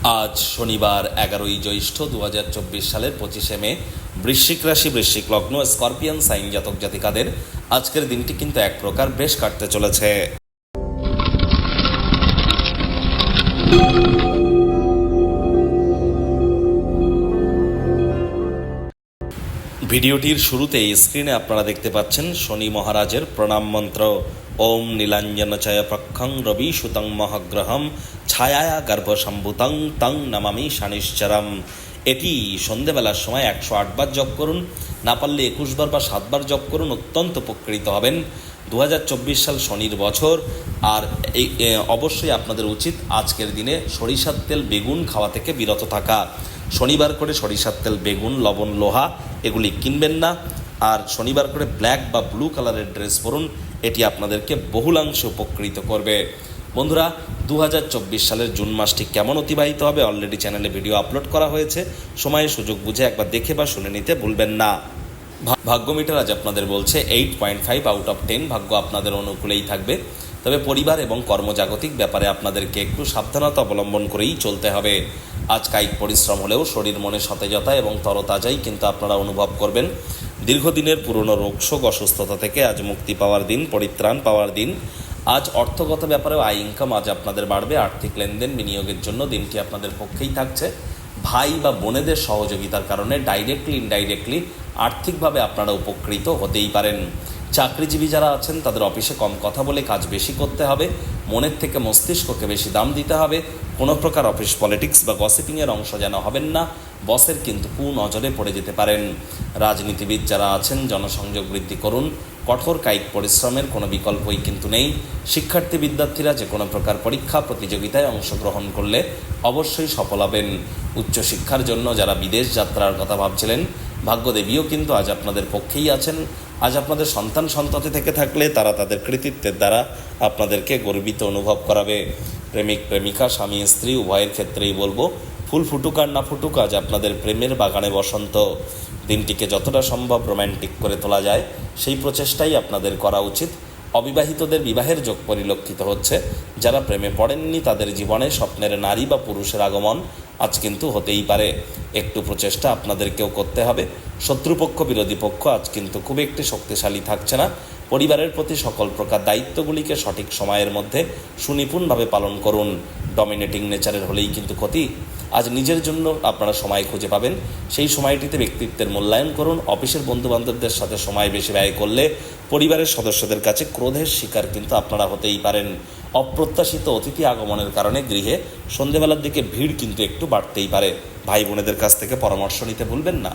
আজ শনিবার এগারোই জ্যৈষ্ঠ দু হাজার চব্বিশ সালের পঁচিশে মে, বৃশ্চিক রাশি, বৃশ্চিক লগ্ন, স্করপিয়ান, সাইন জাতক জাতিকাদের আজকের দিনটি কিন্তু এক প্রকার বেশ কাটতে চলেছে। ভিডিওটির শুরুতেই স্ক্রিনে আপনারা দেখতে পাচ্ছেন শনি মহারাজের প্রণাম মন্ত্র। ওম নীলাঞ্জন নীলাঞ্জনচয় প্রক্ষং রবি সুতং মহাগ্রহম ছায়া গর্ভসম্ভূতং তং নমামি শানিশ্চরম। এটি সন্ধেবেলার সময় একশো আটবার জপ করুন, না পারলে একুশবার বা সাতবার জপ করুন, অত্যন্ত উপকৃত হবেন। দু হাজার চব্বিশ সাল শনির বছর, আর এই অবশ্যই আপনাদের উচিত আজকের দিনে সরিষার তেল, বেগুন খাওয়া থেকে বিরত থাকা। শনিবার করে সরিষার তেল, বেগুন, লবণ, লোহা, এগুলি কিনবেন না। আর শনিবার করে ব্ল্যাক বা ব্লু কালারের ড্রেস পরুন, এটি আপনাদেরকে বহুলাংশে উপকৃত করবে। বন্ধুরা দু হাজার চব্বিশ সালের জুন মাসটি কেমন অতিবাহিত হবে? অলরেডি চ্যানেলে ভিডিও আপলোড করা হয়েছে। সময়ে সুযোগ বুঝে একবার দেখে বা শুনে নিতে ভুলবেন না। ভাগ্য মিটার আজ আপনাদের বলছে eight point five out of ten ভাগ্য আপনাদের অনুকূলেই থাকবে। তবে পরিবার এবং কর্মজাগতিক ব্যাপারে আপনাদেরকে একটু সাবধানতা অবলম্বন করেই চলতে হবে। আজ কায়িক পরিশ্রম হলেও শরীর মনে সতেজতা এবং তরতাজাই কিন্তু আপনারা অনুভব করবেন। দীর্ঘদিনের পুরনো রোগশোক অসুস্থতা থেকে আজ মুক্তি পাওয়ার দিন, পরিত্রাণ পাওয়ার দিন। আজ অর্থগত ব্যাপারেও আয় ইনকাম আজ আপনাদের বাড়বে। আর্থিক লেনদেন বিনিয়োগের জন্য দিনটি আপনাদের পক্ষেই থাকছে। ভাই বা বোনেদের সহযোগিতার কারণে ডাইরেক্টলি ইনডাইরেক্টলি আর্থিকভাবে আপনারা উপকৃত হতেই পারেন। চাকরিজীবী যারা আছেন, তাদের অফিসে কম কথা বলে কাজ বেশি করতে হবে, মনের থেকে মস্তিষ্ককে বেশি দাম দিতে হবে, কোনো প্রকার অফিস পলিটিক্স বা গসিপিংয়ের অংশ যেন হবেন না, বসের কিন্তু কু নজরে পড়ে যেতে পারেন। রাজনীতিবিদ যারা আছেন, জনসংযোগ বৃদ্ধি করুন, কঠোর কায়িক পরিশ্রমের কোনো বিকল্পই কিন্তু নেই। শিক্ষার্থী বিদ্যার্থীরা যে কোনো প্রকার পরীক্ষা, প্রতিযোগিতায় অংশগ্রহণ করলে অবশ্যই সফল হবেন। উচ্চশিক্ষার জন্য যারা বিদেশ যাত্রার কথা ভাবছিলেন ভাগ্যদেবীও কিন্তু আজ আপনাদের পক্ষেই আছেন। আজ আপনাদের সন্তান সন্ততি থেকে থাকলে তারা তাদের কৃতিত্বের দ্বারা আপনাদেরকে গর্বিত অনুভব করাবে। প্রেমিক, প্রেমিকা, স্বামী, স্ত্রী, উভয়ের ক্ষেত্রেই বলব, ফুল ফুটুক আর না ফুটুক আজ আপনাদের প্রেমের বাগানে বসন্ত। দিনটিকে যতটা সম্ভব রোম্যান্টিক করে তোলা যায়, সেই প্রচেষ্টাই আপনাদের করা উচিত। অবিবাহিতদের বিবাহের যোগ পরিলক্ষিত হচ্ছে। যারা প্রেমে পড়েননি, তাদের জীবনে স্বপ্নের নারী বা পুরুষের আগমন আজ কিন্তু হতেই পারে। একটু প্রচেষ্টা আপনাদেরকেও করতে হবে। শত্রুপক্ষ, বিরোধী পক্ষ আজ কিন্তু খুব একটি শক্তিশালী থাকছে না। পরিবারের প্রতি সকল প্রকার দায়িত্বগুলিকে সঠিক সময়ের মধ্যে সুনিপুণভাবে পালন করুন। ডমিনেটিং নেচারের হলেই কিন্তু ক্ষতি। আজ নিজের জন্য আপনারা সময় খুঁজে পাবেন। সেই সময়টিতে ব্যক্তিত্বের মূল্যায়ন করুন। অফিসের বন্ধুবান্ধবদের সাথে সময় বেশি ব্যয় করলে পরিবারের সদস্যদের কাছে ক্রোধের শিকার কিন্তু আপনারা হতেই পারেন। অপ্রত্যাশিত অতিথি আগমনের কারণে গৃহে সন্ধেবেলার দিকে ভিড় কিন্তু একটু বাড়তেই পারে। ভাই বোনেদের কাছ থেকে পরামর্শ নিতে ভুলবেন না।